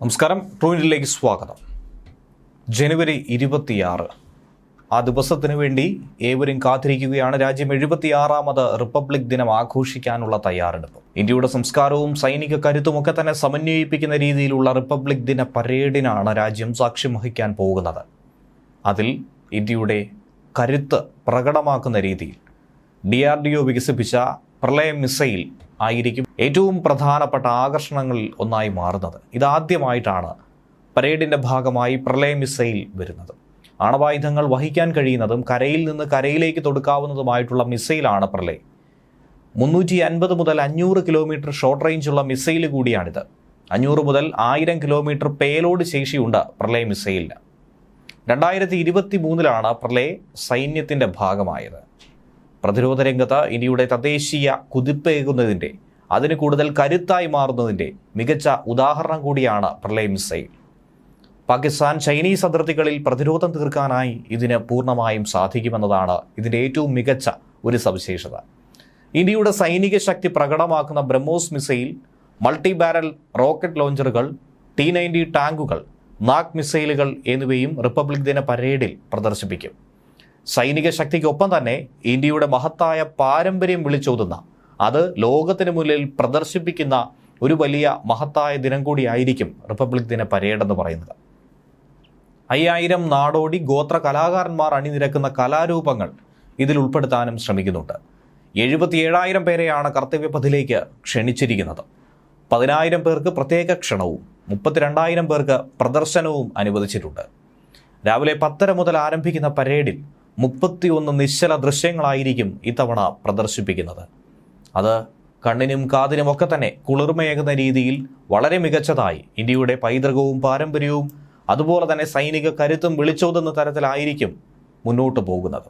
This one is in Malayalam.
നമസ്കാരം ട്രൂനിലേക്ക് സ്വാഗതം. ജനുവരി ഇരുപത്തിയാറ്. ആ ദിവസത്തിനു വേണ്ടി ഏവരും കാത്തിരിക്കുകയാണ്. രാജ്യം എഴുപത്തിയാറാമത് റിപ്പബ്ലിക് ദിനം ആഘോഷിക്കാനുള്ള തയ്യാറെടുപ്പ്. ഇന്ത്യയുടെ സംസ്കാരവും സൈനിക കരുത്തുമൊക്കെ തന്നെ സമന്വയിപ്പിക്കുന്ന രീതിയിലുള്ള റിപ്പബ്ലിക് ദിന പരേഡിനാണ് രാജ്യം സാക്ഷ്യം വഹിക്കാൻ പോകുന്നത്. അതിൽ ഇന്ത്യയുടെ കരുത്ത് പ്രകടമാക്കുന്ന രീതിയിൽ ഡി ആർ ഡി ഒ വികസിപ്പിച്ച പ്രളയ മിസൈൽ ആയിരിക്കും ഏറ്റവും പ്രധാനപ്പെട്ട ആകർഷണങ്ങളിൽ ഒന്നായി മാറുന്നത്. ഇതാദ്യമായിട്ടാണ് പരേഡിന്റെ ഭാഗമായി പ്രളയ മിസൈൽ വരുന്നത്. ആണവായുധങ്ങൾ വഹിക്കാൻ കഴിയുന്നതും കരയിൽ നിന്ന് കരയിലേക്ക് തൊടുക്കാവുന്നതുമായിട്ടുള്ള മിസൈലാണ് പ്രളയം. മുന്നൂറ്റി അൻപത് മുതൽ അഞ്ഞൂറ് കിലോമീറ്റർ ഷോർട്ട് റേഞ്ചുള്ള മിസൈൽ കൂടിയാണിത്. അഞ്ഞൂറ് മുതൽ ആയിരം കിലോമീറ്റർ പേലോഡ് ശേഷിയുണ്ട് പ്രളയ മിസൈലിന്. രണ്ടായിരത്തി ഇരുപത്തി മൂന്നിലാണ് പ്രളയ സൈന്യത്തിന്റെ ഭാഗമായത്. പ്രതിരോധ രംഗത്ത് ഇന്ത്യയുടെ തദ്ദേശീയ കുതിപ്പേകുന്നതിന്റെ അതിന് കൂടുതൽ കരുത്തായി മാറുന്നതിന്റെ മികച്ച ഉദാഹരണം കൂടിയാണ് പ്രളയ മിസൈൽ. പാകിസ്ഥാൻ ചൈനീസ് അതിർത്തികളിൽ പ്രതിരോധം തീർക്കാനായി ഇതിന് പൂർണമായും സാധിക്കുമെന്നതാണ് ഇതിന്റെ ഏറ്റവും മികച്ച ഒരു സവിശേഷത. ഇന്ത്യയുടെ സൈനിക ശക്തി പ്രകടമാക്കുന്ന Brahmos missile multi barrel rocket ലോഞ്ചറുകൾ T ninety ടാങ്കുകൾ നാഗ് മിസൈലുകൾ എന്നിവയും റിപ്പബ്ലിക് ദിന പരേഡിൽ പ്രദർശിപ്പിക്കും. സൈനിക ശക്തിക്കൊപ്പം തന്നെ ഇന്ത്യയുടെ മഹത്തായ പാരമ്പര്യം വിളിച്ചോതുന്ന അത് ലോകത്തിന് മുന്നിൽ പ്രദർശിപ്പിക്കുന്ന ഒരു വലിയ മഹത്തായ ദിനം കൂടിയായിരിക്കും റിപ്പബ്ലിക് ദിന പരേഡ് എന്ന് പറയുന്നത്. അയ്യായിരം നാടോടി ഗോത്ര കലാകാരന്മാർ അണിനിരക്കുന്ന കലാരൂപങ്ങൾ ഇതിൽ ഉൾപ്പെടുത്താനും ശ്രമിക്കുന്നുണ്ട്. എഴുപത്തിയേഴായിരം പേരെയാണ് കർത്തവ്യപഥിലേക്ക് ക്ഷണിച്ചിരിക്കുന്നത്. പതിനായിരം പേർക്ക് പ്രത്യേക ക്ഷണവും മുപ്പത്തിരണ്ടായിരം പേർക്ക് പ്രദർശനവും അനുവദിച്ചിട്ടുണ്ട്. രാവിലെ പത്തര മുതൽ ആരംഭിക്കുന്ന പരേഡിൽ മുപ്പത്തിയൊന്ന് നിശ്ചല ദൃശ്യങ്ങളായിരിക്കും ഇത്തവണ പ്രദർശിപ്പിക്കുന്നത്. അത് കണ്ണിനും കാതിനും ഒക്കെ തന്നെ കുളിർമയേകുന്ന രീതിയിൽ വളരെ മികച്ചതായി ഇന്ത്യയുടെ പൈതൃകവും പാരമ്പര്യവും അതുപോലെ തന്നെ സൈനിക കരുത്തും വിളിച്ചോതുന്ന തരത്തിലായിരിക്കും മുന്നോട്ട് പോകുന്നത്.